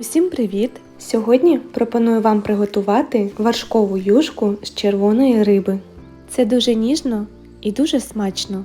Усім привіт! Сьогодні пропоную вам приготувати вершкову юшку з червоної риби. Це дуже ніжно і дуже смачно.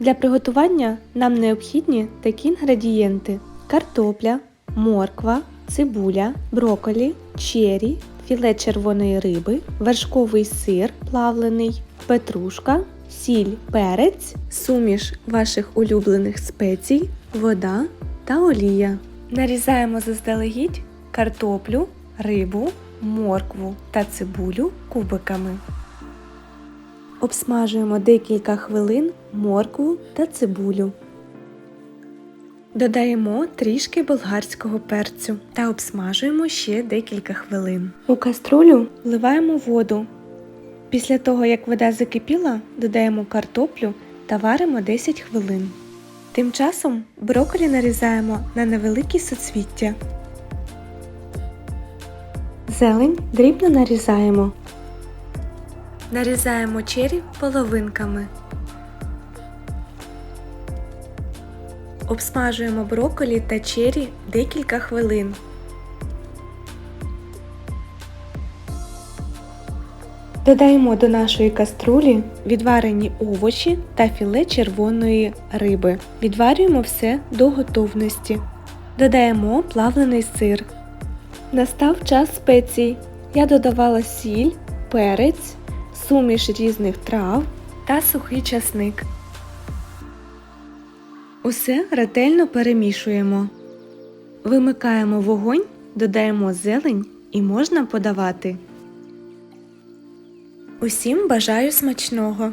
Для приготування нам необхідні такі інгредієнти: картопля, морква, цибуля, броколі, чері, філе червоної риби, вершковий сир плавлений, петрушка, сіль, перець, суміш ваших улюблених спецій, вода та олія. Нарізаємо заздалегідь картоплю, рибу, моркву та цибулю кубиками. Обсмажуємо декілька хвилин моркву та цибулю. Додаємо трішки болгарського перцю та обсмажуємо ще декілька хвилин. У каструлю вливаємо воду. Після того, як вода закипіла, додаємо картоплю та варимо 10 хвилин. Тим часом брокколі нарізаємо на невеликі соцвіття. Зелень дрібно нарізаємо. Нарізаємо чері половинками. Обсмажуємо брокколі та чері декілька хвилин. Додаємо до нашої каструлі відварені овочі та філе червоної риби. Відварюємо все до готовності. Додаємо плавлений сир. Настав час спецій. Я додавала сіль, перець, суміш різних трав та сухий часник. Усе ретельно перемішуємо. Вимикаємо вогонь, додаємо зелень і можна подавати. Усім бажаю смачного!